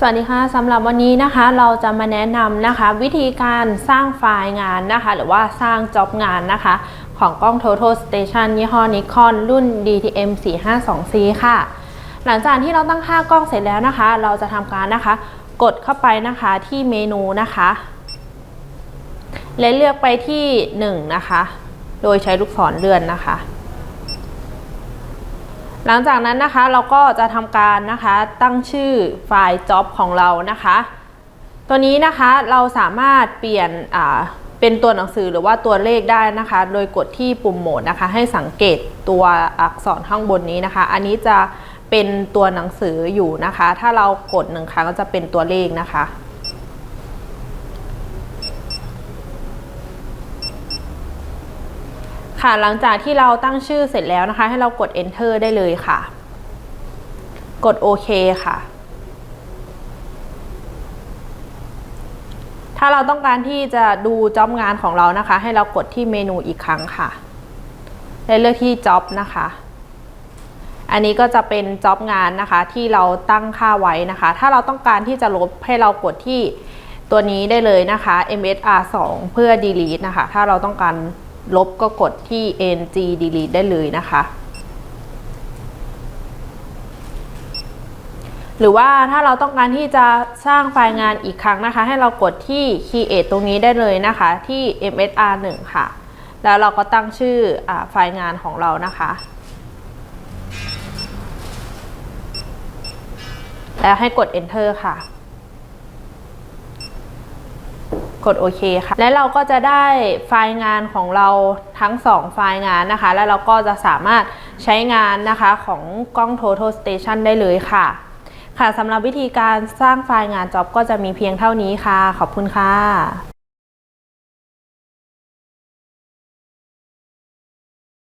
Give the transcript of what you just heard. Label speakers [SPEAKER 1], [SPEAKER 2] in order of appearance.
[SPEAKER 1] สวัสดีค่ะสำหรับวันนี้นะคะเราจะมาแนะนำนะคะ วิธีการสร้างไฟล์งานนะคะ หรือว่าสร้างจ็อบงานนะคะ ของกล้อง Total Station ยี่ห้อ Nikon รุ่น DTM 452C ค่ะ หลังจากที่เราตั้งค่ากล้องเสร็จแล้วนะคะ เราจะทำการนะคะ กดเข้าไปนะคะที่เมนูนะคะและเลือกไปที่ 1 นะคะ โดยใช้ลูกศรเลื่อนนะคะ หลังจากนั้นนะคะเราก็จะทำการนะคะตั้งชื่อไฟล์ job ของเรานะคะ ตัวนี้นะคะเราสามารถเปลี่ยนอ่าเป็นตัวหนังสือหรือว่าตัวเลขได้นะคะ โดยกดที่ปุ่มโหมดนะคะ ให้สังเกตตัวอักษรข้างบนนี้นะคะ อันนี้จะเป็นตัวหนังสืออยู่นะคะ ถ้าเรากดหนึ่งครั้งก็จะเป็นตัวเลขนะคะ ค่ะ หลังจากที่เราตั้งชื่อเสร็จแล้วนะคะ ให้เรากด enter ได้เลยค่ะ กดโอเคค่ะ ถ้าเราต้องการที่จะดูจ็อบงานของเรานะคะ ให้เรากดที่เมนูอีกครั้งค่ะและเลือกที่จ็อบนะคะอันนี้ก็จะเป็นจ็อบงานนะคะที่เราตั้งค่าไว้นะคะ ถ้าเราต้องการที่จะลบให้เรากดที่ตัวนี้ได้เลยนะคะ MSR 2 เพื่อ delete นะคะ ถ้าเราต้องการ ลบก็กดที่ ng delete ได้เลยนะคะ หรือว่าถ้าเราต้องการที่จะสร้างไฟล์งานอีกครั้งนะคะ ให้เรากดที่ create ตรงนี้ได้เลยนะคะที่ msr 1ค่ะ แล้วเราก็ตั้งชื่ออไฟล์งานของเรานะคะแล้วให้กด enter ค่ะ กดโอเคค่ะ และเราก็จะได้ไฟล์งานของเราทั้ง 2 ไฟล์งานนะคะ แล้วเราก็จะสามารถใช้งานนะคะของกล้อง Total Station ได้เลยค่ะ ค่ะสำหรับวิธีการสร้างไฟล์งานจ็อบก็จะมีเพียงเท่านี้ค่ะ ขอบคุณค่ะ